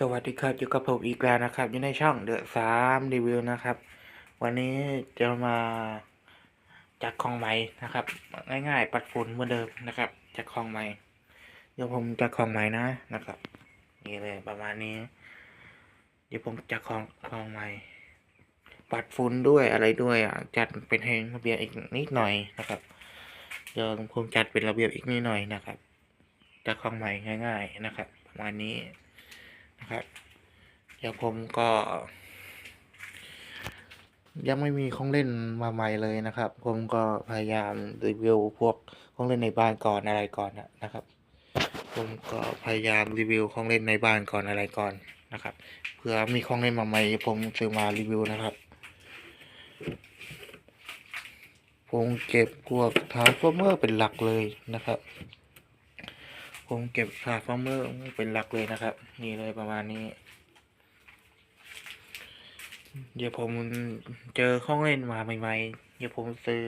สวัสดีครับอยู่กับผมอีกแล้วนะครับ อยู่ในช่องเดอะสามรีวิวนะครับ วันนี้จะมาจัดของใหม่นะครับ ง่ายๆ ปัดฝุ่นเหมือนเดิมนะครับจัดของใหม่เดี๋ยวผมจัดของใหม่นะนะครับนี่เลยประมาณนี้ เดี๋ยวผมจัดของของใหม่ ปัดฝุ่นด้วยอะไรด้วยอะจัดเป็นให้ระเบียบอีกนิดหน่อยนะครับเดี๋ยวผมจัดเป็นระเบียบอีกนิดหน่อยนะครับจัดของใหม่ง่าย ๆนะครับ ประมาณนี้ นะครับ เดี๋ยวผมก็ ยังไม่มีของเล่นมาใหม่เลยนะครับ ผมก็พยายามรีวิวพวกของเล่นในบ้านก่อนอะไรก่อนนะครับ ผมก็พยายามรีวิวของเล่นในบ้านก่อนอะไรก่อนนะครับเผื่อมีของเล่นมาใหม่ผมซื้อมารีวิวนะครับผมเก็บพวกทาร์ฟเมอร์เป็นหลักเลยนะครับ ผมเก็บทาร์ฟอร์เมอร์เป็นหลักเลยนะครับ นี่เลยประมาณนี้ เดี๋ยวผมเจอของเล่นมาใหม่ๆ เดี๋ยวผมซื้อ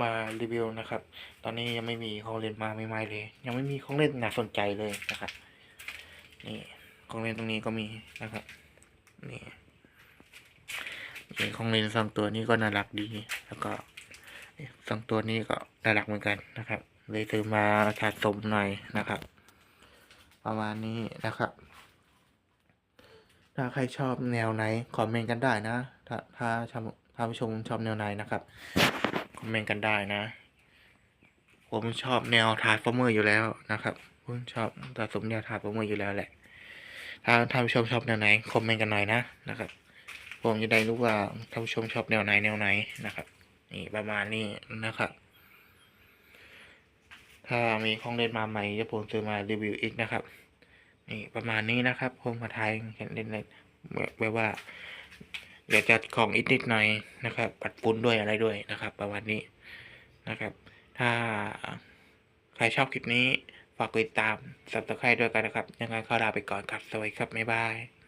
มารีวิวนะครับ ตอนนี้ยังไม่มีของเล่นมาใหม่ๆเลย ยังไม่มีของเล่นน่าสนใจเลยนะครับ นี่ของเล่นตรงนี้ก็มีนะครับ นี่นี่ของเล่นสองตัวนี้ก็น่ารักดี แล้วก็สองตัวนี้ก็น่ารักเหมือนกันนะครับ เลยซื้อมาสะสมหน่อยนะครับ ประมาณนี้นะครับ ถ้าใครชอบแนวไหนคอมเมนต์กันได้นะ ถ้าถ้าชมถ้าผู้ชมชอบแนวไหนนะครับคอมเมนต์กันได้นะ ผมชอบแนวทาร์ฟอร์เมอร์อยู่แล้วนะครับผมชอบสะสมแนวทาร์ฟอร์เมอร์อยู่แล้วแหละ ถ้าท่านผู้ชมชอบแนวไหนคอมเมนต์กันหน่อยนะนะครับ ผมจะได้รู้ว่าท่านผู้ชมชอบแนวไหนแนวไหนนะครับนี่ประมาณนี้นะครับ ถ้ามีของเล่นมาใหม่จะผมซื้อมารีวิวอีกนะครับ นี่ประมาณนี้นะครับผมมาทายเห็นเล่นเลยแบบว่าอยากจะของอีกนิดหน่อยนะครับ ปัดฝุ่นด้วยอะไรด้วยนะครับ ประมาณนี้นะครับ ถ้าใครชอบคลิปนี้ ฝากกดติดตามสับตะไคร้ด้วยกันนะครับ ยังไงขอลาไปก่อนครับ สวัสดีครับ บ๊ายบาย